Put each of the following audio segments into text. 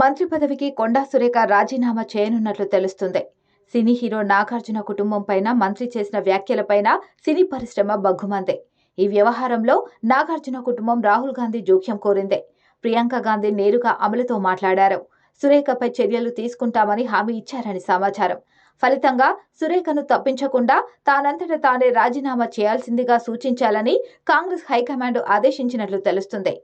మంత్రి పదవికి కొండా సురేఖ రాజీనామా చేయనున్నట్లు తెలుస్తుంది. సినీ హీరో నాగార్జున కుటుంబం పైన మంత్రి చేసిన వ్యాఖ్యలపైన సినీ పరిశ్రమ బగ్గుమందే ఈ వ్యవహారంలో నాగార్జున కుటుంబం రాహుల్ గాంధీ జోక్యం కోరింది. ప్రియాంక గాంధీ నేరుగా అమలుతో మాట్లాడారు. సురేఖపై చర్యలు తీసుకుంటామని హామీ ఇచ్చారని సమాచారం. ఫలితంగా సురేఖను తప్పించకుండా తానంతట తానే రాజీనామా చేయాల్సిందిగా సూచించాలని కాంగ్రెస్ హైకమాండ్ ఆదేశించినట్లు తెలుస్తుంది.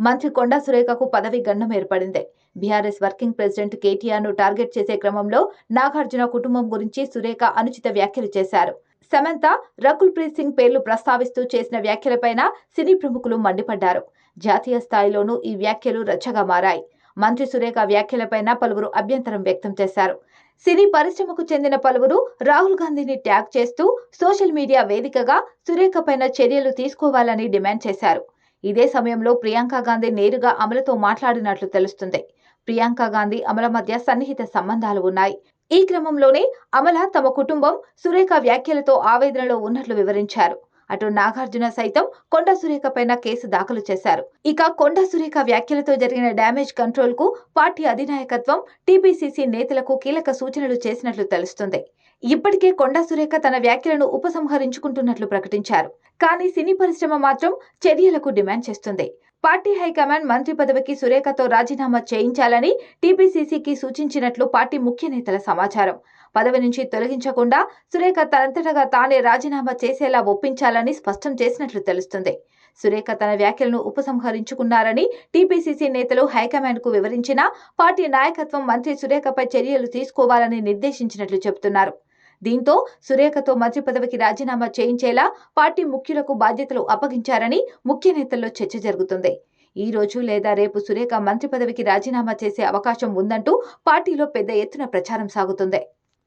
మంత్రి కొండా సురేఖకు పదవి గండం ఏర్పడింది. బీఆర్ఎస్ వర్కింగ్ ప్రెసిడెంట్ కేటీఆర్ను టార్గెట్ చేసే క్రమంలో నాగార్జున కుటుంబం గురించి సురేఖ అనుచిత వ్యాఖ్యలు చేశారు. సమంత రకుల్ ప్రీత్ సింగ్ పేర్లు ప్రస్తావిస్తూ చేసిన వ్యాఖ్యలపైన సినీ ప్రముఖులు మండిపడ్డారు. జాతీయ స్థాయిలోనూ ఈ వ్యాఖ్యలు రచ్చగా మారాయి. మంత్రి సురేఖ వ్యాఖ్యలపైన పలువురు అభ్యంతరం వ్యక్తం చేశారు. సినీ పరిశ్రమకు చెందిన పలువురు రాహుల్ గాంధీని ట్యాగ్ చేస్తూ సోషల్ మీడియా వేదికగా సురేఖ పైన చర్యలు తీసుకోవాలని డిమాండ్ చేశారు. ఇదే సమయంలో ప్రియాంక గాంధీ నేరుగా అమలతో మాట్లాడినట్లు తెలుస్తుంది. ప్రియాంక గాంధీ అమల మధ్య సన్నిహిత సంబంధాలు ఉన్నాయి. ఈ క్రమంలోనే అమల తమ కుటుంబం సురేఖ వ్యాఖ్యలతో ఆవేదనలో ఉన్నట్లు వివరించారు. అటు నాగార్జున సైతం కొండ సురేఖ పైన కేసు దాఖలు చేశారు. ఇక కొండ సురేఖ వ్యాఖ్యలతో జరిగిన డ్యామేజ్ కంట్రోల్కు పార్టీ అధినాయకత్వం టీపీసీసీ నేతలకు కీలక సూచనలు చేసినట్లు తెలుస్తుంది. ఇప్పటికే కొండా సురేఖ తన వ్యాఖ్యలను ఉపసంహరించుకుంటున్నట్లు ప్రకటించారు. కానీ సినీ పరిశ్రమ మాత్రం చర్యలకు డిమాండ్ చేస్తుంది. పార్టీ హైకమాండ్ మంత్రి పదవికి సురేఖతో రాజీనామా చేయించాలని టీపీసీసీకి సూచించినట్లు పార్టీ ముఖ్య నేతల సమాచారం. పదవి నుంచి తొలగించకుండా సురేఖ తనంతటగా తానే రాజీనామా చేసేలా ఒప్పించాలని స్పష్టం చేసినట్లు తెలుస్తుంది. సురేఖ తన వ్యాఖ్యలను ఉపసంహరించుకున్నారని టీపీసీసీ నేతలు హైకమాండ్కు వివరించినా పార్టీ నాయకత్వం మంత్రి సురేఖపై చర్యలు తీసుకోవాలని నిర్దేశించినట్లు చెబుతున్నారు. దీంతో సురేఖతో మంత్రి పదవికి రాజీనామా చేయించేలా పార్టీ ముఖ్యులకు బాధ్యతలు అప్పగించారని ముఖ్య నేతల్లో చర్చ జరుగుతుంది. ఈ రోజు లేదా రేపు సురేఖ మంత్రి పదవికి రాజీనామా చేసే అవకాశం ఉందంటూ పార్టీలో పెద్ద ఎత్తున ప్రచారం సాగుతుంది.